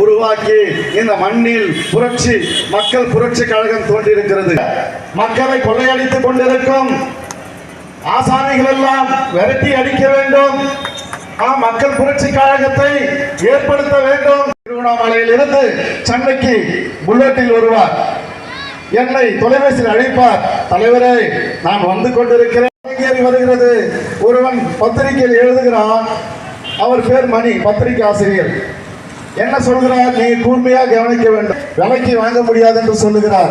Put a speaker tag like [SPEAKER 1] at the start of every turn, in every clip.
[SPEAKER 1] உருவாக்கி இந்த மண்ணில் புரட்சி மக்கள் புரட்சி கழகம் தோன்றியிருக்கிறது. மக்களை கொள்ளையடித்துக் கொண்டிருக்கும் ஆசாமிகள் எல்லாம் விரட்டி அடிக்க வேண்டும். மக்கள் புரட்சி கழகத்தை ஏற்படுத்த வேண்டும். திருவண்ணாமலையில் இருந்து சென்னைக்கு புல்லட்டில் வருவார். என்னை தொலைபேசியில் அழைப்பார். தலைவரே நான் வந்து கொண்டிருக்கிறேன். வருகிறது. ஒருவன் பத்திரிகையில் எழுதுகிறான். அவர் பேர் மணி பத்திரிகை ஆசிரியர். என்ன சொல்கிறார்? நீ கூர்மையாக கவனிக்க வேண்டும். விலைக்கு வாங்க முடியாது என்று சொல்லுகிறார்.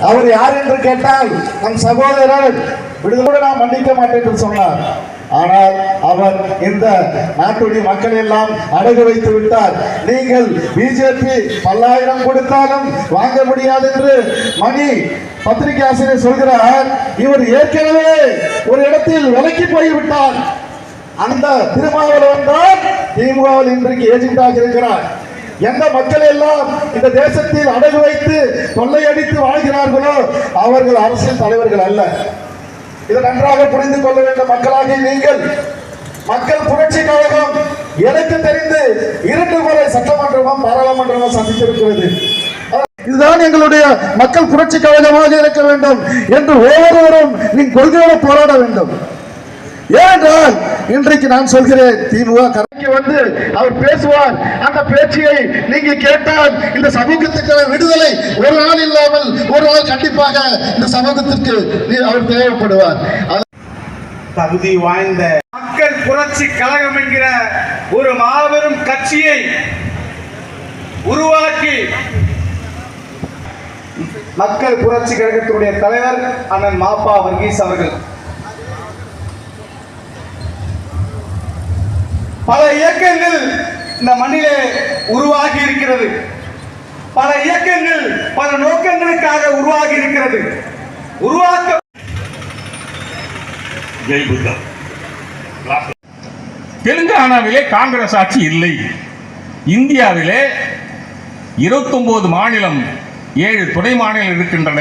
[SPEAKER 1] அவர் யார் என்று கேட்டால் நம் சகோதரர். விடுதலை நான் மன்னிக்க மாட்டேன் என்று சொன்னார். ஆனால் அவர் இந்த நாட்டுடைய மக்கள் எல்லாம் அடகு வைத்து விட்டார். நீங்கள் பிஜேபி பல்லாயிரம் கொடுத்தாலும் வாங்க முடியாது என்று மணி பத்திரிகை ஆசிரியர் சொல்கிறார். இவர் ஏற்கனவே ஒரு இடத்தில் விலக்கி போய்விட்டார். அந்த திருமாவளவன் தான் திமுகவில் இன்றைக்கு ஏஜென்டாக இருக்கிறார். எந்த மக்கள் எல்லாம் இந்த தேசத்தில் அடகு வைத்து கொள்ளையடித்து வாழ்கிறார்களோ அவர்கள் அரசியல் தலைவர்கள் அல்ல. இதை நன்றாக புரிந்து கொள்ள வேண்டும் மக்களாகிய நீங்கள். மக்கள் புரட்சி கழகம் எனக்கு தெரிந்து இரண்டு முறை சட்டமன்றமும் பாராளுமன்றமும் சந்தித்திருக்கிறது. இதுதான் எங்களுடைய மக்கள் புரட்சி கழகமாக இருக்க வேண்டும் என்று ஒவ்வொருவரும் நீ கொள்கையோடு போராட வேண்டும். ஏனென்றால் இன்றைக்கு நான் சொல்கிறேன் திமுக கரைக்கு வந்து அவர் பேசுவார். அந்த பேச்சையை நீங்க கேட்டால் இந்த சமூகத்துக்கான விடுதலை ஒரு நாள் இல்லாமல் ஒரு நாள் கண்டிப்பாக இந்த சமூகத்திற்கு அவர் தேவைப்படுவார்.
[SPEAKER 2] தகுதி வாய்ந்த மக்கள் புரட்சி கழகம் என்கிற ஒரு மாபெரும் கட்சியை உருவாக்கி மக்கள் புரட்சி கழகத்தினுடைய தலைவர் அண்ணன் மாப்பா வர்கீஸ் அவர்கள் பல இயக்கங்கள் இந்த மண்ணிலே உருவாகி இருக்கிறது. பல இயக்கங்கள் பல நோக்கங்களுக்காக உருவாகி இருக்கிறது. உருவாக்க
[SPEAKER 3] ஜெய் புத்தா. தெலுங்கானாவிலே காங்கிரஸ் ஆட்சி இல்லை. இந்தியாவிலே 29 மாநிலம் ஏழு துணை மாநிலம் இருக்கின்றன.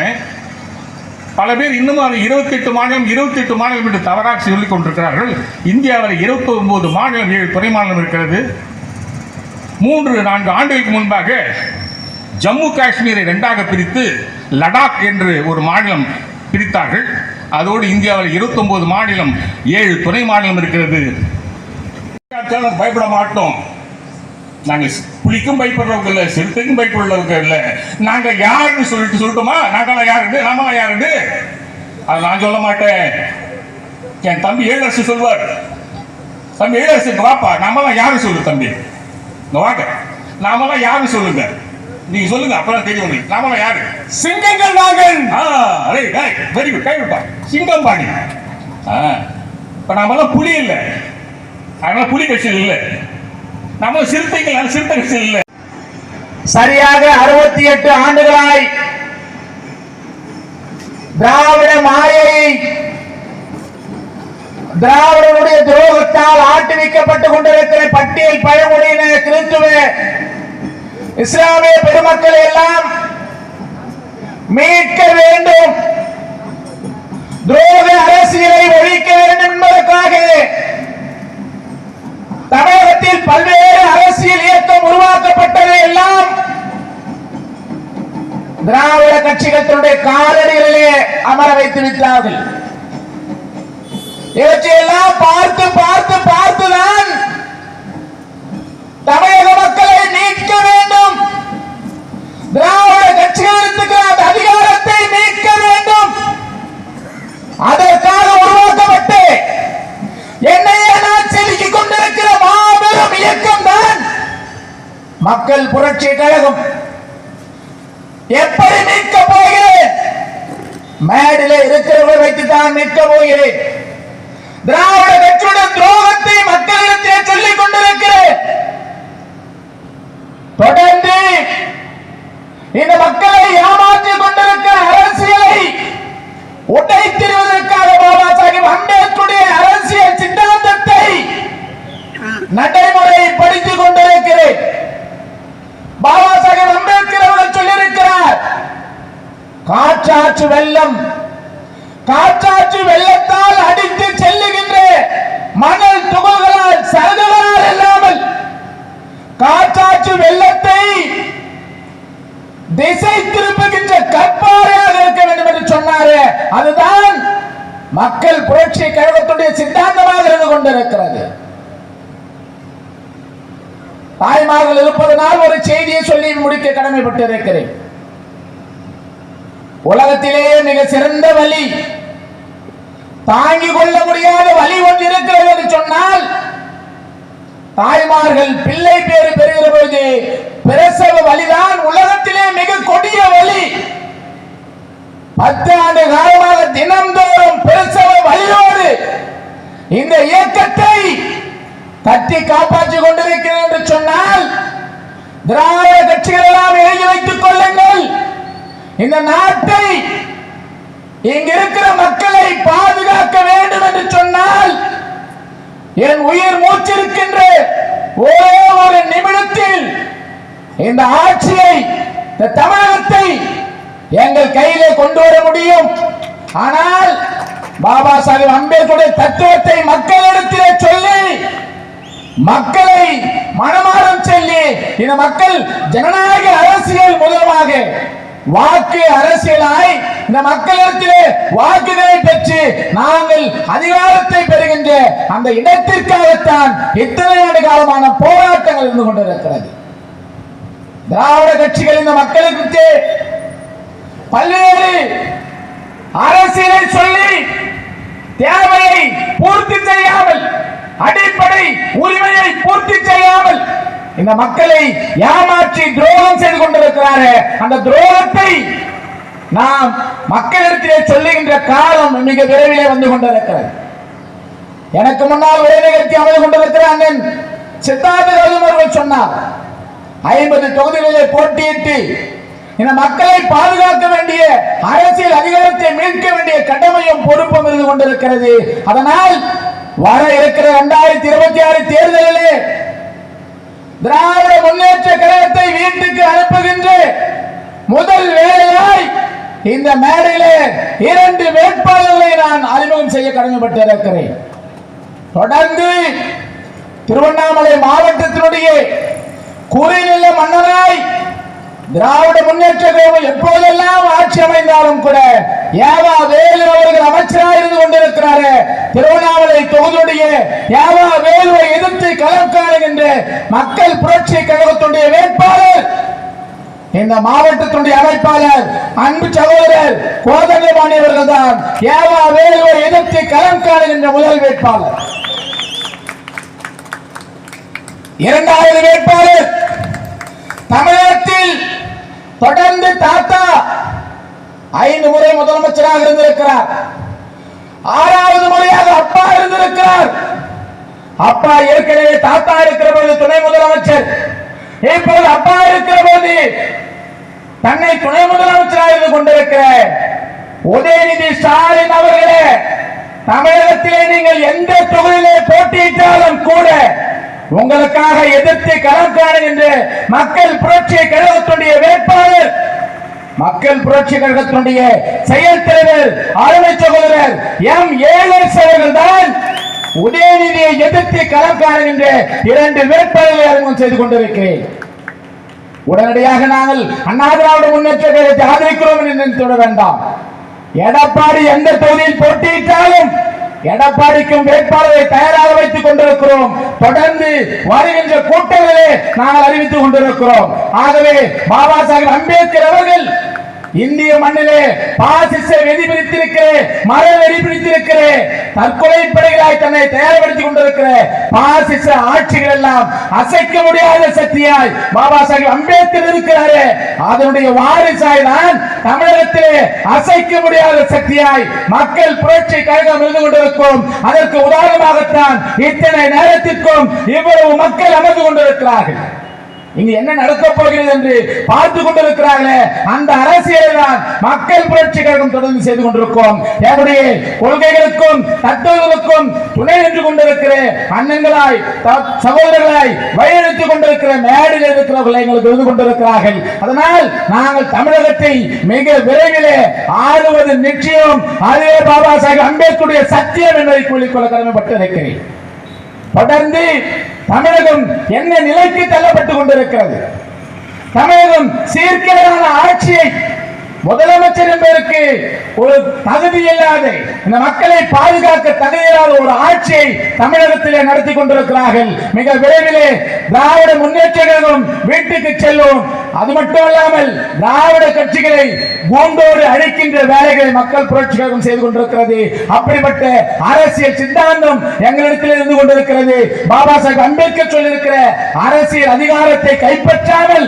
[SPEAKER 3] பல பேர் இன்னும் அது 28 மாநிலம் 28 மாநிலம் என்று தவறாக சொல்லிக் கொண்டிருக்கிறார்கள். இந்தியாவில் 29 மாநிலம் ஏழு துறை மாநிலம் இருக்கிறது. மூன்று நான்கு ஆண்டுகளுக்கு முன்பாக ஜம்மு காஷ்மீரை ரெண்டாக பிரித்து லடாக் என்று ஒரு மாநிலம் பிரித்தார்கள். அதோடு இந்தியாவில் 29 மாநிலம் ஏழு துணை மாநிலம் இருக்கிறது. பயப்பட மாட்டோம். நாங்க புலிக்கும் பயப்படுறவங்க இல்ல சிறுத்தைக்கும் பயப்படுறவங்க இல்ல. நாங்க யாருன்னு சொல்லிட்டு சொல்லட்டுமா? நாங்களாம் யாருண்டு நாமெல்லாம் யாருண்டு அதை நான் சொல்ல மாட்டேன். என் தம்பி ஏழரசு சொல்வார் தம்பி ஏழரசு வாப்பா. நாமெல்லாம் யாரு சொல்லு தம்பி? வாங்க. நாமெல்லாம் யாரு சொல்லுங்க? நீங்க சொல்லுங்க அப்புறம் தெரியும் உங்களுக்கு. நாமெல்லாம் யாரு? சிங்கங்கள் நாங்கள். வெரி குட் கை விட்டா சிங்கம் பாணி. இப்ப நாமெல்லாம் புலி இல்லை. அதனால புலி கட்சியில் இல்லை. நம்ம சிறுத்தைகள் அது இல்லை.
[SPEAKER 4] சரியாக அறுபத்தி எட்டு ஆண்டுகளாய் திராவிட மாயை திராவிடனுடைய துரோகத்தால் ஆட்டுவிக்கப்பட்டுக் கொண்டிருக்கிற பட்டியல் பழங்குடியின கிறிஸ்துவ இஸ்லாமிய பெருமக்களை எல்லாம் மீட்க வேண்டும். துரோக அரசியலை ஒழிக்க வேண்டும் என்பதற்காக தமிழகத்தில் பல்வேறு அரசியல் இயக்கம் உருவாக்கப்பட்டது எல்லாம் திராவிட கட்சிகளுடைய காலடிகளிலே அமர வைத்து விட்டார்கள் இவற்றையெல்லாம் பார்த்து பார்த்து பார்த்துதான் தமிழக மக்களை மீட்க வேண்டும். திராவிட கட்சிகளுக்கு மக்கள் புரட்சி கழகம் எப்படி மீட்க போகிறேன்? மேடில இருக்கிறவர்கள் வைத்து தான் மீட்க போகிறேன். திராவிட கட்சியுடைய துரோகத்தை மக்களிடத்திலே சொல்லிக் கொண்டிருக்கிறேன். தொடர்ந்து இந்த மக்களை ஏமாற்றிக் கொண்டு அரசியலை உடைத்திருவதற்காக பாபா சாஹிப் அம்பேத்கருடைய அரசியல் சித்தாந்தத்தை நடைமுறைப்படுத்திக் கொண்டிருக்கிறேன் பாபா சாஹிப் அம்பேத்கர் அவர்கள் சொல்லியிருக்கிறார் காற்றாற்று வெள்ளம் காற்றாற்று வெள்ளத்தால் அடித்து செல்லுகின்ற மணல் துகள்களால் சரகுகளால் இல்லாமல் காற்றாற்று வெள்ளத்தை திசை திருப்புகின்ற கற்பாறையாக இருக்க வேண்டும் என்று சொன்னாரே. அதுதான் மக்கள் புரட்சி கழகத்துடைய சித்தாந்தமாக இருந்து கொண்டிருக்கிறது. தாய்மார்கள் இருப்பதனால் ஒரு செய்தியை சொல்லி முடிக்க கடமைப்பட்டு இருக்கிறேன் உலகத்திலேயே மிக சிறந்த வழி தாங்கிக் கொள்ள முடியாத வழி ஒன்று இருக்கிறது என்று சொன்னால் தாய்மார்கள் பிள்ளை பேரு பெறுகிற பொழுது பிரசவ வழிதான் உலகத்திலே மிக கொடிய வழி பத்து ஆண்டு காலமாக தினந்தோறும் பிரசவ வழியோடு இந்த இயக்கத்தை தட்டி காப்பாற்றிக் கொண்டிருக்கிறேன் என்று சொன்னால் திராவிட கட்சிகள் எல்லாம் எழுதி வைத்துக் கொள்ளுங்கள். இந்த நாட்டை இங்கிருக்கிற மக்களை பாதுகாக்க வேண்டும் என்று சொன்னால் என் உயிர் மூச்சிருக்கின்ற ஒரே ஒரு நிமிடத்தில் இந்த ஆட்சியை இந்த தமிழகத்தை எங்கள் கையிலே கொண்டு வர முடியும். ஆனால் பாபா சாஹிப் அம்பேத்கருடைய தத்துவத்தை மக்களிடத்திலே சொல்லி மக்களை மனமாறம் சொல்லி இந்த மக்கள் ஜனநாயக அரசியல் மூலமாக வாக்கு அரசியலாய் இந்த மக்களிடத்திலே வாக்குகளை பெற்று நாங்கள் அதிகாரத்தை பெறுகின்ற அந்த இடத்திற்காகத்தான் இத்தனை ஆண்டு காலமான போராட்டங்கள் இருந்து கொண்டிருக்கிறது. திராவிட கட்சிகள் இந்த மக்களுக்கு பல்வேறு அரசியலை சொல்லி தேவையை பூர்த்தி செய்யாமல் அடிப்படை உரிமையை பூர்த்தி செய்யாமல் இந்த மக்களை ஏமாற்றி துரோகம் செய்து கொண்டிருக்கிறாரே அந்த துரோகத்தை நாம் மக்களிடத்திலே சொல்லுகின்ற காலம் மிக விரைவிலே வந்து கொண்டிருக்கிறது. எனக்கு முன்னால் உரை நிகழ்த்தி அமைந்து கொண்டிருக்கிற அண்ணன் சித்தார்த்த கௌதம் அவர்கள் சொன்னார் ஐம்பது தொகுதிகளிலே போட்டியிட்டு இந்த மக்களை பாதுகாக்க வேண்டிய அரசியல் அதிகாரத்தை மீட்க வேண்டிய கடமையும் பொறுப்பும் இருந்து கொண்டிருக்கிறது. அதனால் வர இருக்கிற இரண்டாயிரத்தி இருபத்தி ஆறு தேர்தலிலே திராவிட முன்னேற்ற கழகத்தை வீட்டுக்கு அனுப்புகின்ற முதல் வேலையாய் இந்த மேடையிலே இரண்டு வேட்பாளர்களை நான் அறிமுகம் செய்ய கடமைப்பட்டிருக்கிறேன். தொடர்ந்து திருவண்ணாமலை மாவட்டத்தினுடைய குறைநில மன்னராய் திராவிட முன்னேற்ற கழகம் எப்போதெல்லாம் ஆட்சி அமைந்தாலும் கூட ஏவா வேலு அவர்கள் அமைச்சராக இருந்து கொண்டிருக்கிறாரு. திருவண்ணாமலை தொகுதியுடைய ஏவா வேலுவை எதிர்த்து களம் காணுகின்ற மக்கள் புரட்சி கழகத்துடைய வேட்பாளர் இந்த மாவட்டத்துடைய அமைப்பாளர் அன்பு சகோதரர் கோதண்டபாணி அவர்கள் தான் ஏவா வேலுவை எதிர்த்து களம் காணுகின்ற முதல் வேட்பாளர். இரண்டாவது வேட்பாளர் தமிழகத்தில் தொடர்ந்து தாத்தா ஐந்து முறை முதலமைச்சராக இருந்திருக்கிறார். ஆறாவது முறையாக அப்பா இருந்திருக்கிறார். அப்பா ஏற்கனவே தாத்தா இருக்கிற போது துணை முதலமைச்சர். இப்போது அப்பா இருக்கிற போது தன்னை துணை முதலமைச்சராக இருந்து கொண்டிருக்கிற உதயநிதி ஸ்டாலின் அவர்களே தமிழகத்திலே நீங்கள் எந்த தொகுதியிலே போட்டியிட்டாலும் கூட உங்களுக்காக எதிர்த்து களம் என்று மக்கள் புரட்சி கழகத்துடைய வேட்பாளர் மக்கள் புரட்சி கழகத்தினுடைய செயல் தலைவர் அருமை சகோதரர் எம். ஏழரசு அவர்கள் தான் உதயநிதியை எதிர்த்து களக்காரன் என்று இரண்டு வேட்பாளர்களை அறிமுகம் செய்து கொண்டிருக்கிறேன். உடனடியாக நாங்கள் அண்ணா திராவிட முன்னேற்ற கழகத்தை ஆதரிக்கிறோம் என்று தொடர வேண்டாம். எடப்பாடி எந்த தொகுதியில் போட்டியிட்டாலும் எடப்பாடிக்கும் வேட்பாளரை தயாராக வைத்துக் கொண்டிருக்கிறோம். தொடர்ந்து வருகின்ற கூட்டங்களிலே நாங்கள் அறிவித்துக் கொண்டிருக்கிறோம். ஆகவே பாபா சாஹிப் அம்பேத்கர் அவர்கள் இந்திய மண்ணிலே பாசிச வெறி பிடித்திருக்கிற மர வெறி பிடித்திருக்கிற தற்கொலை படைகளாய் தன்னை தயார்படுத்திக் கொண்டிருக்கிற பாசிச ஆட்சிகள் எல்லாம் அசைக்க முடியாத சக்தியாய் பாபா சாஹிப் அம்பேத்கர் இருக்கிறாரே. அதனுடைய வாரிசாய் தான் தமிழகத்திலே அசைக்க முடியாத சக்தியாய் மக்கள் புரட்சி கழகம் இருந்து கொண்டிருக்கும். அதற்கு உதாரணமாகத்தான் இத்தனை நேரத்திற்கும் இவ்வளவு மக்கள் அமர்ந்து கொண்டிருக்கிறார்கள். இங்கு என்ன நடக்க போகிறது என்று பார்த்து கொண்டிருக்கிறார்களே அந்த அரசியலை தான் மக்கள் புரட்சி கழகம் தொடர்ந்து செய்து கொண்டிருக்கோம். எங்களுடைய கொள்கைகளுக்கும் தத்துவங்களுக்கும் துணை நின்று கொண்டிருக்கிற அண்ணன்களாய் சகோதரர்களாய் வழிநடத்திக் கொண்டிருக்கிற மேடையில் இருக்கிறவர்களை எங்களுக்கு இருந்து கொண்டிருக்கிறார்கள். அதனால் நாங்கள் தமிழகத்தை மிக விரைவிலே ஆளுவது நிச்சயம். அதே பாபா சாஹிப் அம்பேத்கருடைய சத்தியம் என்பதை கூறிக்கொள்ள கடமைப்பட்டிருக்கிறேன். தொடர்ந்து தமிழகம் என்ன நிலைக்கு தள்ளப்பட்டுக் கொண்டிருக்கிறது? தமிழகம் சீர்கேடான ஆட்சியை முதலமைச்சர் என்பதற்கு ஒரு தகுதி இல்லாத இந்த மக்களை பாதுகாக்க தகுதியில்லாத ஒரு ஆட்சியை தமிழகத்திலே நடத்தி கொண்டிருக்கிறார்கள். மிக விரைவிலே திராவிட முன்னேற்ற கழகம் வீட்டுக்கு செல்லும். அது மட்டும் இல்லாமல் திராவிட கட்சிகளை கூண்டோடு அழிக்கின்ற வேலைகளை மக்கள் புரட்சி கழகம் செய்து கொண்டிருக்கிறது. அப்படிப்பட்ட அரசியல் சித்தாந்தம் எங்களிடத்தில் இருந்து கொண்டிருக்கிறது. பாபா சாஹிப் அம்பேத்கர் சொல்லியிருக்கிற அரசியல் அதிகாரத்தை கைப்பற்றாமல்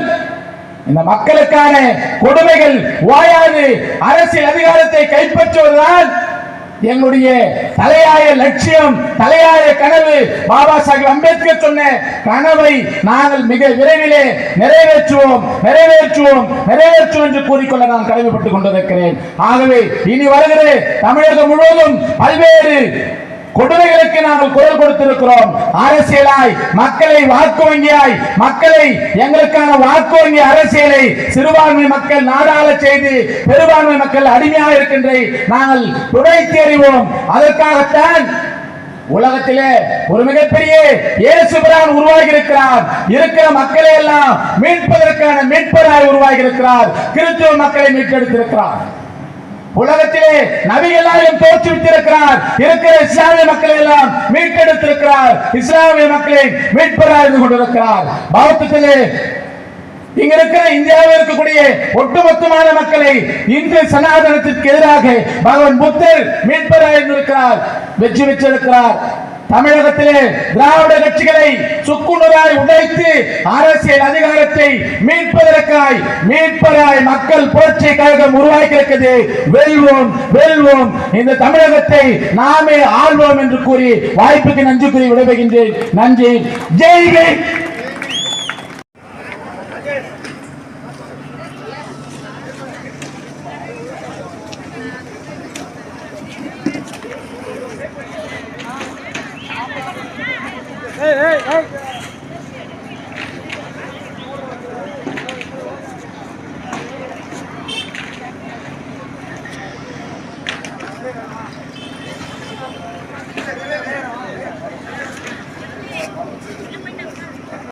[SPEAKER 4] இந்த மக்களுக்கான கொடுமைகள் ஓயாது. அரசியல் அதிகாரத்தை கைப்பற்றுவதுதான் எங்களுடைய தலையாய லட்சியம் தலையாய கனவு. பாபா சாஹிப் அம்பேத்கர் சொன்ன கனவை நாங்கள் மிக விரைவிலே நிறைவேற்றுவோம் நிறைவேற்றுவோம் நிறைவேற்றுவோம் என்று கூறிக்கொள்ள நான் கடமைப்பட்டுக் கொண்டிருக்கிறேன். ஆகவே இனி வருகிற தமிழகம் முழுவதும் பல்வேறு கொடுமைகளுக்கு நாங்கள் குரல் கொடுத்திருக்கிறோம். அரசியலாய் மக்களை வாக்கு வங்கியாய் மக்களை எங்களுக்கான வாக்கு வங்கி அரசியலை சிறுபான்மை மக்கள் நாடாள செய்து பெரும்பான்மை மக்கள் அடிமையாக இருக்கின்ற நாங்கள் துணை தெரிவோம் அதற்காகத்தான் உலகத்திலே ஒரு மிகப்பெரிய இயேசுபிரான் உருவாகி இருக்கிறார் இருக்கிற மக்களை எல்லாம் மீட்பதற்கான மீட்பராய் உருவாகி இருக்கிறார் கிறிஸ்துவ மக்களை மீட்டெடுத்திருக்கிறார். உலகத்திலே நபிகளாயும் தோற்றுவித்திருக்கிறார். இருக்கிற இஸ்லாமிய மக்களை எல்லாம் மீட்டெடுத்திருக்கிறார். இஸ்லாமிய மக்களை மீட்பராக இருந்து கொண்டிருக்கிறார். பௌத்தத்திலே இங்க இருக்கிற இந்தியாவில் இருக்கக்கூடிய ஒட்டுமொத்தமான மக்களை இந்து சனாதனத்திற்கு எதிராக பகவான் புத்தர் மீட்பராக இருந்திருக்கிறார். வெற்றி பெற்றிருக்கிறார். தமிழகத்திலே திராவிட கட்சிகளை சுக்குநூறாய் உடைத்து அரசியல் அதிகாரத்தை மீட்பதற்காய் மீட்பராய் மக்கள் புரட்சி கழகம் உருவாக்கி இருக்குது வெல்வோம் வெல்வோம். இந்த தமிழகத்தை நாமே ஆள்வோம் என்று கூறி வாய்ப்புக்கு நன்றி கூறி விடைபெறுகின்றேன். நன்றி. ஜெய்